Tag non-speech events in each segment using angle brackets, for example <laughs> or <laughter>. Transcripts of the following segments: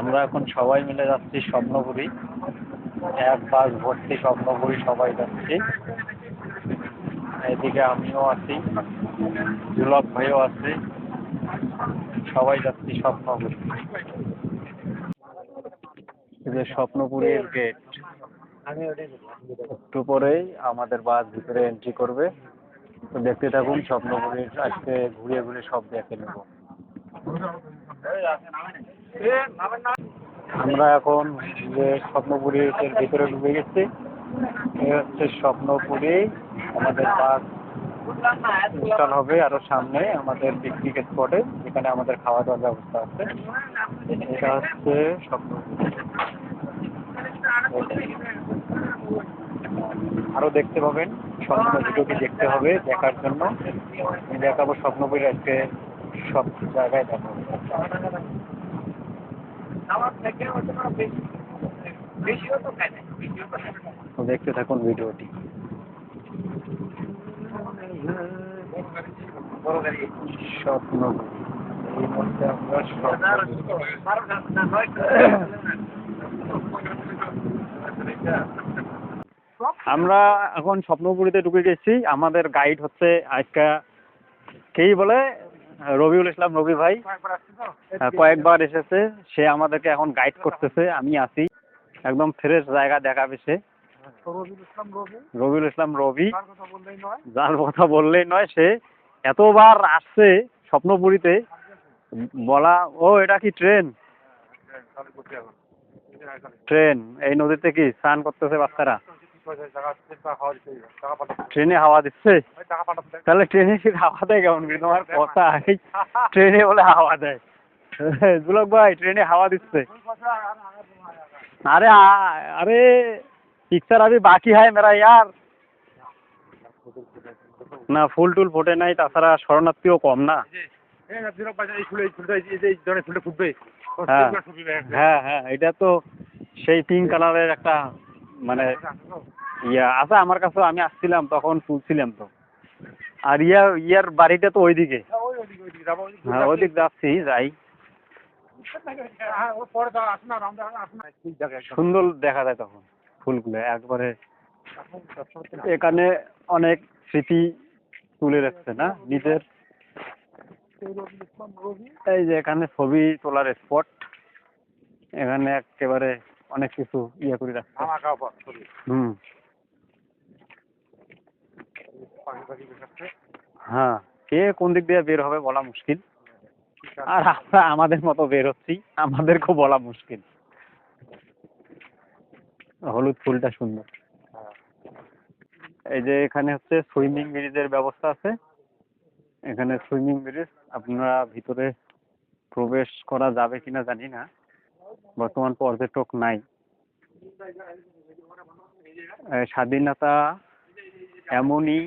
আমরা এখন সবাই মিলে যাচ্ছি স্বপ্নপুরী। এক বাস ভর্তি স্বপ্নপুরী সবাই যাচ্ছি। এদিকে আমিও আছি জুলক ভাইও আছে। সবাই যাচ্ছি স্বপ্নপুরী। যে স্বপ্নপুরীর গেট একটু পরেই আমাদের বাস ভিতরে এন্ট্রি করবে। তো দেখতে থাকুন, স্বপ্নপুরীর আজকে ঘুরে ঘুরে সব দেখে নেব। আমরা এখন যে স্বপ্নপুরীর ভিতরে ঢুকে গেছি এই হচ্ছে স্বপ্নপুরী। আমাদের বাস ইনস্টল হবে আরও সামনে আমাদের পিকনিক স্পটে যেখানে আমাদের খাওয়া দাওয়ার ব্যবস্থা আছে। এটা হচ্ছে স্বপ্নপুরী। আরও দেখতে পাবেন সম্পূর্ণ দেখতে হবে দেখার জন্য। দেখাবো স্বপ্নপুরী আজকে সব জায়গায় দেখাবো। দেখতে থাকুন ভিডিওটি। আমরা। আমরা এখন স্বপ্নপুরীতে ঢুকে গেছি। আমাদের গাইড হচ্ছে আজকে, কেই বলে? রবিউল ইসলাম রবি ভাই। হ্যাঁ, কয়েকবার এসেছে। সে আমাদেরকে এখন গাইড করতেছে। আমি আছি। একদম ফ্রেশ জায়গা দেখাবে সে। রবিউল ইসলাম রবি? যার কথা বললেই নয়। সে এতবার আসছে স্বপ্নপুরীতে। বলা ও এটা কি ট্রেন ট্রেন এই নদীতে কি স্নান করতেছে বাচ্চারা? ট্রেনে হাওয়া দিচ্ছে তাহলে ট্রেনে কি হাওয়া দেয় কেমন করে তোমার কথা এই ট্রেনে বলে হাওয়া দেয় <laughs> দুলক ভাই ট্রেনে হাওয়া দিচ্ছে अरे हाँ अरे पिक्चर अभी बाकी है मेरा यार না ফুল টুল ফোটে নাই তাছাড়া শরণার্থীও কম না হ্যাঁ হ্যাঁ হ্যাঁ এটা তো সেই পিঙ্ক কালারের একটা মানে ইয়া আছে আমার কাছে আমি আসছিলাম তখন তুলছিলাম তো। আর ইয়া ইয়ার বাড়িটা তো ওইদিকে। হ্যাঁ ওইদিক যাচ্ছি যাই। সুন্দর দেখা যায় তখন ফুলগুলো একবারে। এখানে অনেক স্মৃতি তুলে রাখছে না নিজের। এই যে এখানে ছবি তোলার স্পট এখানে একেবারে অনেক কিছু ইয়ে করে রাখছে। হুম। হ্যাঁ কে কোন দিক দিয়ে বের হবে বলা মুশকিল। আর আমরা আমাদের মতো বের হচ্ছি আমাদেরকেও বলা মুশকিল। হলুদ ফুলটা সুন্দর। এই যে এখানে হচ্ছে সুইমিং ব্রিজের ব্যবস্থা আছে। এখানে সুইমিং ব্রিজ আপনারা ভিতরে প্রবেশ করা যাবে কিনা জানি না। বর্তমান পর্যটক নাই। স্বাধীনতা এমনই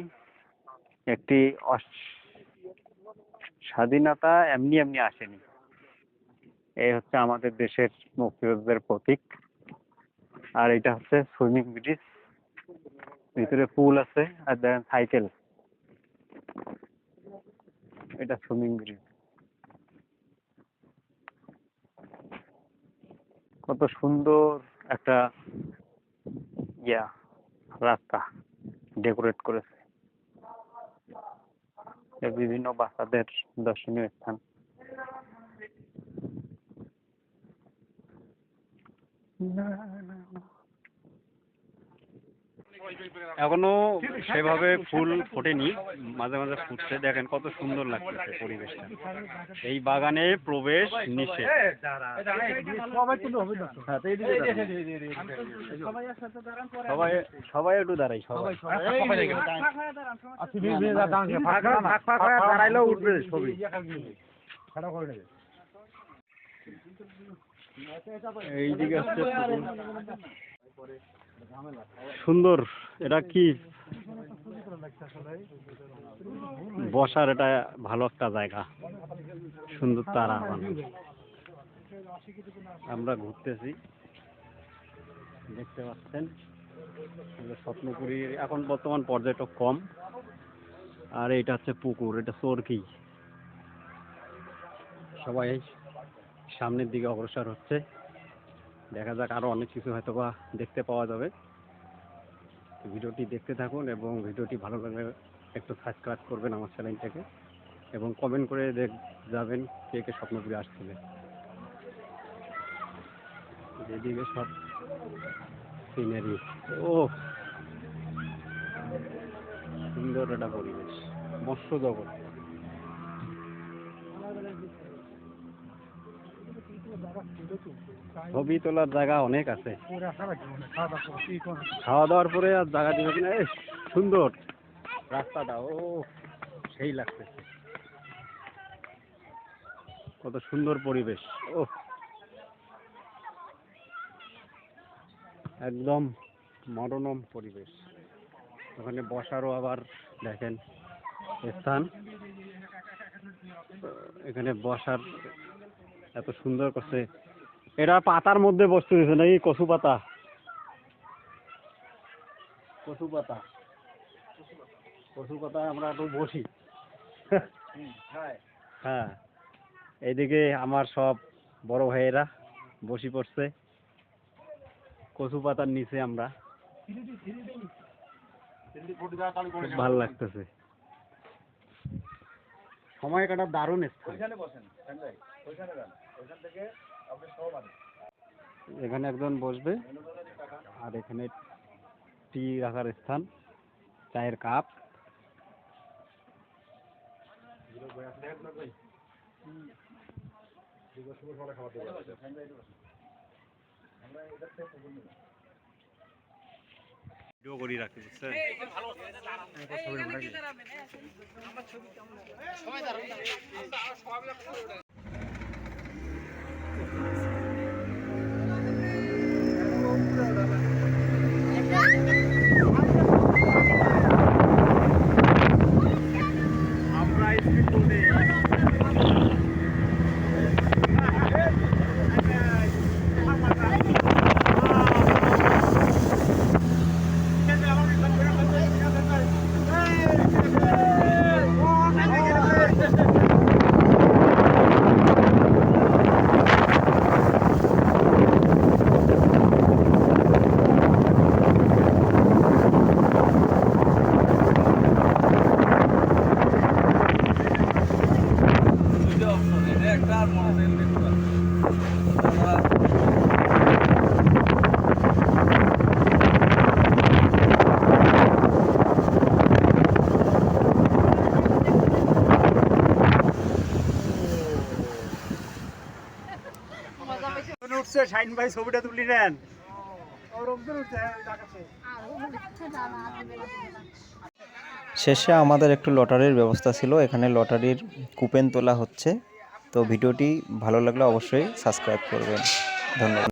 একটি স্বাধীনতা এমনি এমনি আসেনি। এই হচ্ছে আমাদের দেশের মুক্তিযুদ্ধের প্রতীক। আর এটা হচ্ছে সুইমিং ব্রিজ। ভিতরে পুল আছে আর দেখেন সাইকেল। এটা সুইমিং ব্রিজ। কত সুন্দর একটা ইয়া রাস্তা ডেকোরেট করেছে। বিভিন্ন বাচ্চাদের দর্শনীয় স্থান। এখনও সেভাবে ফুল ফোটেনি মাঝে মাঝে ফুটছে দেখেন কত সুন্দর লাগতেছে পরিবেশটা এই বাগানে প্রবেশ নিষেধ সবাই সবাই একটু দাঁড়াই সবাই দাঁড়াইলেও উঠবে ছবি এইদিকে পুকুর। সুন্দর। এটা কি? বসার এটা ভালো একটা জায়গা। সুন্দর তারা আমরা ঘুরতেছি। দেখতে পাচ্ছেন? স্বপ্নপুরী। এখন বর্তমান পর্যটক কম। আর এটা হচ্ছে পুকুর। এটা চরকি। সবাই সামনের দিকে অগ্রসর হচ্ছে। দেখা যাক আরও অনেক কিছু হয়তো বা দেখতে পাওয়া যাবে। ভিডিওটি দেখতে থাকুন এবং ভিডিওটি ভালো লাগলে একটু সাবস্ক্রাইব করবেন আমার চ্যানেলটাকে এবং কমেন্ট করে দেখ যাবেন কে কে স্বপ্নপুরে আসছিলেন যেদিকে সব সিনারি ও সুন্দর একটা পরিবেশ, মৎস্য জগৎ। ছবি তোলার জায়গা অনেক আছে। খাওয়া দাওয়ার পরে আর জায়গা দিবে কিনা? সুন্দর। রাস্তাটা, ও, সেই লাগছে। কত সুন্দর পরিবেশ। ও। একদম মনোরম পরিবেশ। ওখানে বসারও আবার, দেখেন, স্থান। এখানে বসার এত সুন্দর করছে। এটা পাতার মধ্যে বসতে দিয়েছে নাকি? কচু পাতা? কচু পাতা। কচু পাতায় আমরা একটু বসি। হ্যাঁ এইদিকে আমার সব বড় ভাইয়েরা বসি পড়ছে। কচু পাতার নিচে আমরা। খুব ভালো লাগতেছে। সময় কাটার দারুণ স্থান। এখানে একজন বসবে আর এখানে টি রাখার স্থান চায়ের কাপ। ভিডিও করি রাখি বুঝছেন? আমরা ভাই ছবিটা তুলি নেন। শেষে আমাদের একটু লটারির ব্যবস্থা ছিল, এখানে লটারির কুপেন তোলা হচ্ছে। তো ভিডিওটি ভালো লাগলে অবশ্যই সাবস্ক্রাইব করবেন। ধন্যবাদ।